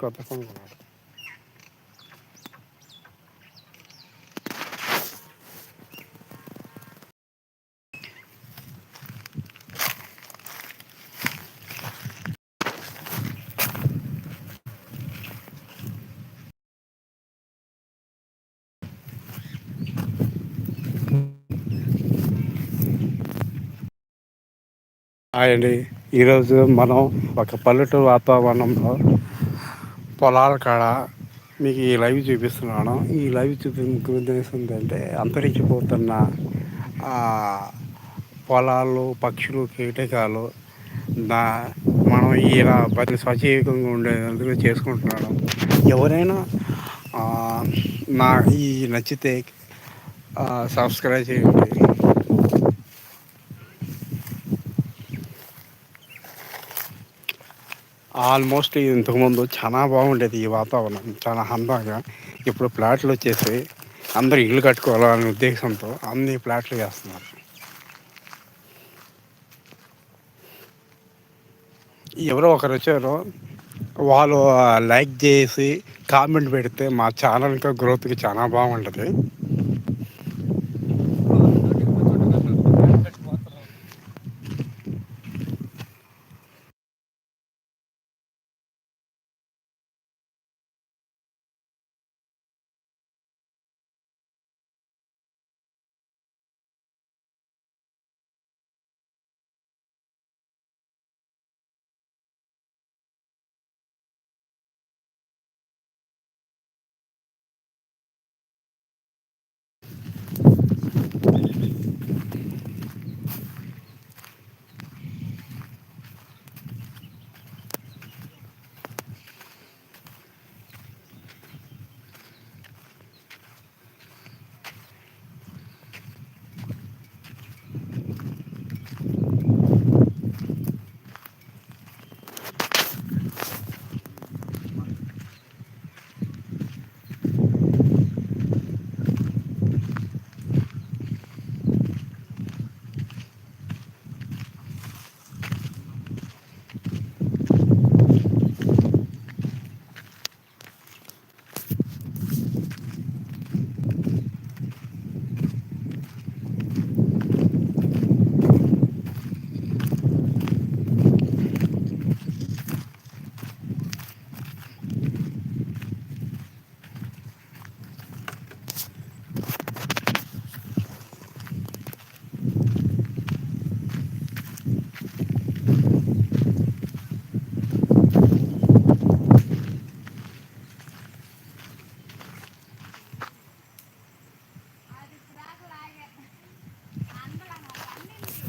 కొత్త ఫోన్ కొన్నాడు హాయ్ అండి. ఈరోజు మనం ఒక పల్లెటూరు వాతావరణంలో పొలాల కాడ మీకు ఈ లైవ్ చూపిస్తున్నాను. ఈ లైవ్ చూపించే ఉద్దేశం ఏంటంటే అంతరించిపోతున్న పొలాలు పక్షులు కీటకాలు దా మనం ఇలా ప్రతి సజీవికంగా ఉండేందుకు చేసుకుంటున్నాను ఎవరైనా నా ఈ నచ్చితే సబ్స్క్రైబ్ చేయండి. ఆల్మోస్ట్ ఇంతకుముందు చాలా బాగుండేది ఈ వాతావరణం. చాలా అందంగా ఇప్పుడు ప్లాట్లు వచ్చేసి అందరూ ఇల్లు కట్టుకోవాలనే ఉద్దేశంతో అన్ని ప్లాట్లు వేస్తున్నారు. ఎవరో ఒకరు వచ్చారో. వాళ్ళు లైక్ చేసి కామెంట్ పెడితే మా ఛానల్ ఇంకా గ్రోత్కి చాలా బాగుంటుంది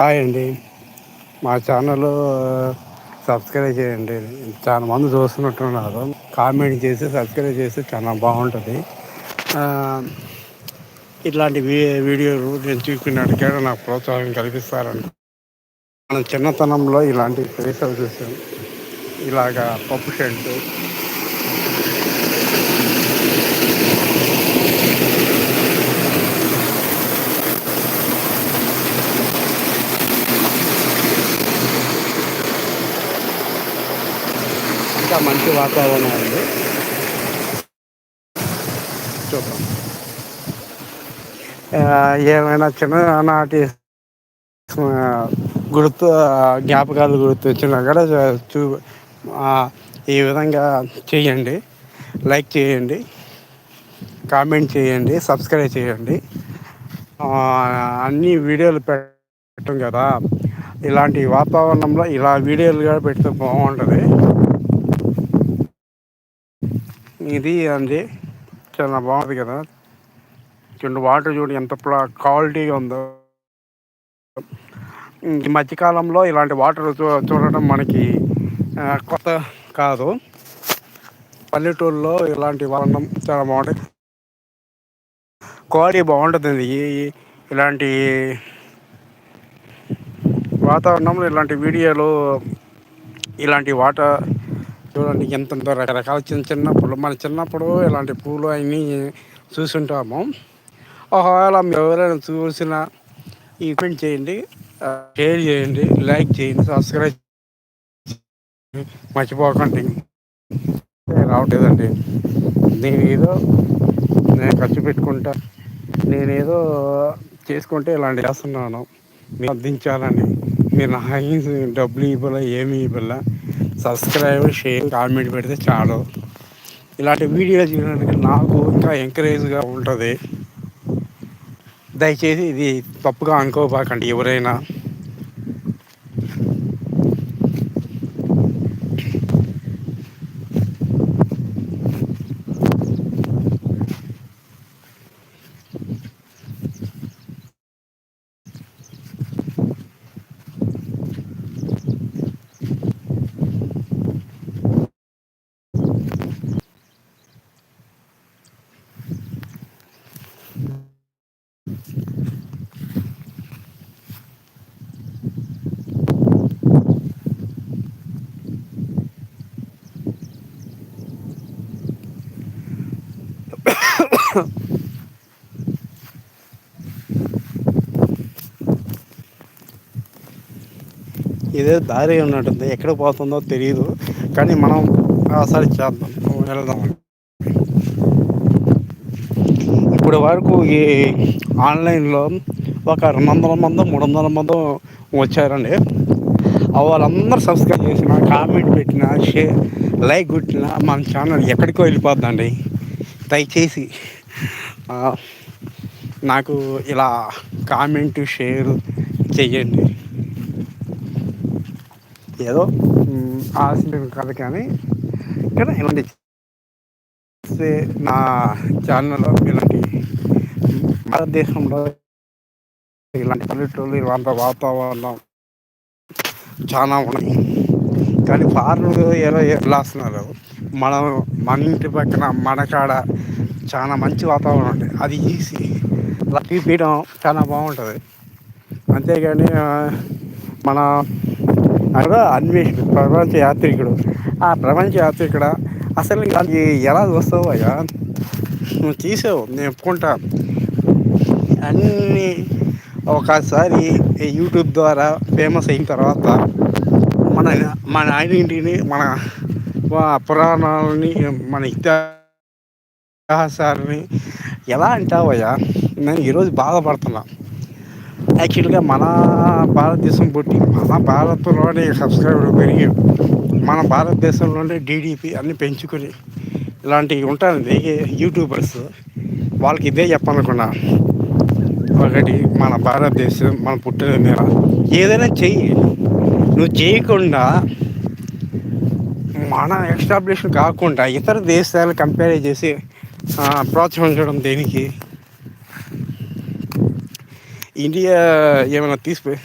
హాయ్ అండి. మా ఛానల్ సబ్స్క్రైబ్ చేయండి. చాలా మంది చూస్తున్నట్టున్నారు. కామెంట్ చేసి సబ్స్క్రైబ్ చేస్తే చాలా బాగుంటుంది. ఇట్లాంటి వీడియోలు నేను చూపినటిక నాకు ప్రోత్సాహం కల్పిస్తారని మనం చిన్నతనంలో ఇలాంటి ప్రదేశాలు చూసాం. ఇలాగా పప్పు షెడ్ మంచి వాతావరణం ఉంది. చూద్దాం. ఏమైనా చిన్ననాటి గుర్తు జ్ఞాపకాలు గుర్తు వచ్చినా కూడా చూ ఈ విధంగా చేయండి. లైక్ చేయండి. కామెంట్ చేయండి. సబ్స్క్రైబ్ చేయండి. అన్ని వీడియోలు పెట్టం కదా. ఇలాంటి వాతావరణంలో ఇలా వీడియోలు కూడా పెడితే బాగుంటుంది. ఇది అండి. చాలా బాగుంది కదా. చూడండి వాటర్ చూడండి ఎంత క్వాలిటీగా ఉందో. ఈ మధ్యకాలంలో ఇలాంటి వాటర్ చూ మనకి కొత్త కాదు. పల్లెటూరులో ఇలాంటి వాతావరణం చాలా బాగుంటుంది క్వాలిటీ బాగుంటుంది ఇలాంటి వాతావరణంలో ఇలాంటి వీడియోలు ఇలాంటి వాటర్ చూడండి ఎంత రకరకాల చిన్న చిన్నప్పుడు మన చిన్నప్పుడు ఇలాంటి పూలు అన్నీ చూసుంటాము. ఒకవేళ ఎవరైనా చూసిన ఈ కమెంట్ చేయండి షేర్ చేయండి లైక్ చేయండి సబ్స్క్రైబ్ మర్చిపోకండి. రావట్లేదండి. నేను ఏదో నేను ఖర్చు పెట్టుకుంటా నేనేదో చేసుకుంటే ఇలాంటి చేస్తున్నాను. మీరు అందించాలని మీరు నా డబ్బులు ఇవ్వాల ఏమి ఇవ్వాల? సబ్స్క్రైబ్ షేర్ కామెంట్ పెడితే చాలు. ఇలాంటి వీడియోలు చేయడానికి నాకు ఇంకా ఎంకరేజ్గా ఉంటుంది. దయచేసి ఇది తప్పుగా అనుకోబాకండి ఎవరైనా. ఇదే దారి ఉన్నట్టుంది. ఎక్కడ పోతుందో తెలియదు కానీ మనం ఒకసారి చేద్దాం. వెళ్దాం. ఇప్పుడు వరకు ఈ ఆన్లైన్లో ఒక రెండు వందల మంది మూడు వందల మంది వచ్చారండి. వాళ్ళందరూ సబ్స్క్రైబ్ చేసిన కామెంట్ పెట్టిన షేర్ లైక్ కొట్టిన మన ఛానల్ ఎక్కడికో వెళ్ళిపోద్దండి. దయచేసి నాకు ఇలా కామెంట్ షేర్ చెయ్యండి. ఏదో ఆశించిన కాదు కానీ ఇక్కడ ఇలాంటి నా ఛానల్లో ఇలాంటి భారతదేశంలో ఇలాంటి పల్లెటూళ్ళు ఇలాంటి వాతావరణం చాలా ఉన్నాయి. కానీ ఫార్లు ఏదో వెళ్ళేస్తున్నారు మనం మన ఇంటి పక్కన మన కాడ చాలా మంచి వాతావరణం ఉంటుంది అది ఈజీ లక్కీ తీపియడం చాలా బాగుంటుంది. అంతేగాని మన అక్కడ అన్వేషణ ప్రపంచ యాత్రికుడు. ఆ ప్రపంచ యాత్రికుడ అసలు అది ఎలా వస్తావు అయ్యా? నువ్వు తీసావు నేను ఒప్పుకుంటా. అన్నీ ఒకసారి యూట్యూబ్ ద్వారా ఫేమస్ అయిన తర్వాత మన మన ఐడెంటిటీని మన పురాణాలని మన సార్ని. ఎలా అంటావయ్యా నేను ఈరోజు బాధపడుతున్నా. యాక్చువల్గా మన భారతదేశం పుట్టి మన భారత్లోనే సబ్స్క్రైబర్లు పెరిగి మన భారతదేశంలోనే డీడీపీ అన్నీ పెంచుకొని ఇలాంటివి ఉంటారండి యూట్యూబర్స్ వాళ్ళకి ఇదే చెప్పాలనుకున్నా. ఒకటి మన భారతదేశం మన పుట్టిన మీద ఏదైనా చెయ్యి. నువ్వు చేయకుండా మన ఎస్టాబ్లిష్ కాకుండా ఇతర దేశాలు కంపేర్ చేసి ప్రోత్సహించడం దేనికి? ఇండియా ఏమైనా తీసిపోయి